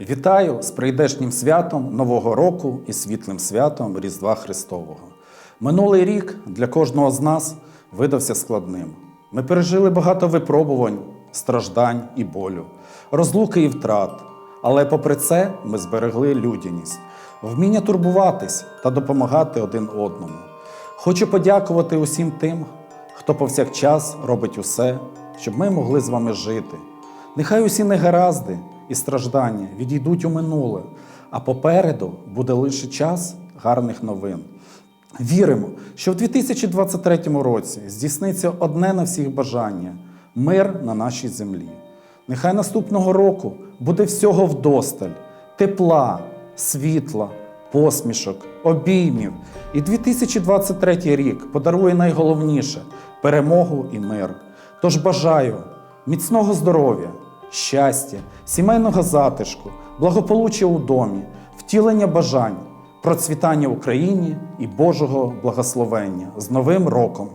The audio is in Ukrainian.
Вітаю з прийдешнім святом Нового року і світлим святом Різдва Христового. Минулий рік для кожного з нас видався складним. Ми пережили багато випробувань, страждань і болю, розлуки і втрат. Але попри це ми зберегли людяність, вміння турбуватись та допомагати один одному. Хочу подякувати усім тим, хто повсякчас робить усе, щоб ми могли з вами жити. Нехай усі негаразди і страждання відійдуть у минуле, а попереду буде лише час гарних новин. Віримо, що в 2023 році здійсниться одне на всіх бажання мир на нашій землі. Нехай наступного року буде всього вдосталь, тепла, світла, посмішок, обіймів. І 2023 рік подарує найголовніше перемогу і мир. Тож бажаю міцного здоров'я, щастя, сімейного затишку, благополуччя у домі, втілення бажань, процвітання Україні і Божого благословення з Новим роком!